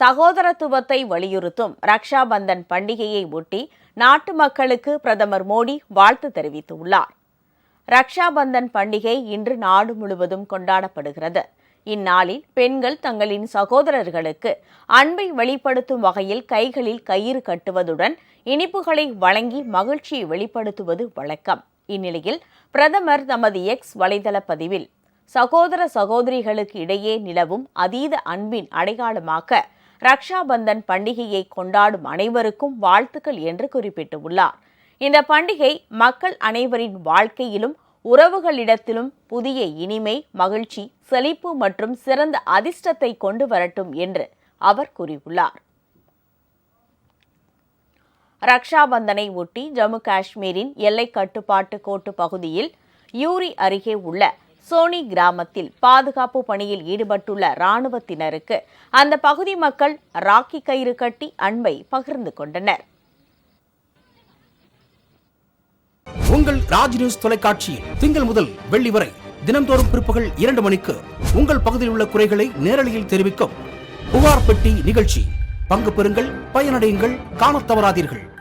சகோதரத்துவத்தை வலியுறுத்தும் ரக்ஷா பந்தன் பண்டிகையை ஒட்டி நாட்டு மக்களுக்கு பிரதமர் மோடி வாழ்த்து தெரிவித்துள்ளார். ரக்ஷா பந்தன் பண்டிகை இன்று நாடு முழுவதும் கொண்டாடப்படுகிறது. இந்நாளில் பெண்கள் தங்களின் சகோதரர்களுக்கு அன்பை வெளிப்படுத்தும் வகையில் கைகளில் கயிறு கட்டுவதுடன் இனிப்புகளை வழங்கி மகிழ்ச்சியை வெளிப்படுத்துவது வழக்கம். இந்நிலையில் பிரதமர் தமது எக்ஸ் வலைதள பதிவில் சகோதர சகோதரிகளுக்கு இடையே நிலவும் அதீத அன்பின் அடையாளமாக ரக்ஷாபந்தன் பண்டிகையை கொண்டாடும் அனைவருக்கும் வாழ்த்துக்கள் என்று குறிப்பிட்டுள்ளார். இந்த பண்டிகை மக்கள் அனைவரின் வாழ்க்கையிலும் உறவுகளிடத்திலும் புதிய இனிமை மகிழ்ச்சி செழிப்பு மற்றும் சிறந்த அதிர்ஷ்டத்தை கொண்டு வரட்டும் என்று அவர் கூறியுள்ளார். ரக்ஷாபந்தனை ஒட்டி ஜம்மு காஷ்மீரின் எல்லை கட்டுப்பாட்டு கோட்டு பகுதியில் யூரி அருகே உள்ள சோனி கிராமத்தில் பாதுகாப்பு பணியில் ஈடுபட்டுள்ள இராணுவத்தினருக்கு அந்த பகுதி மக்கள் ராக்கி கயிறு கட்டி அன்பை பகிர்ந்து கொண்டனர். உங்கள் ராஜ் நியூஸ் தொலைக்காட்சியில் திங்கள் முதல் வெள்ளி வரை தினந்தோறும் பிற்பகல் இரண்டு மணிக்கு உங்கள் பகுதியில் உள்ள குறைகளை நேரலையில் தெரிவிக்கும் புகார் பெட்டி நிகழ்ச்சி. பங்கு பெறுங்கள் பயனடையுங்கள் காணத் தவறாதீர்கள்.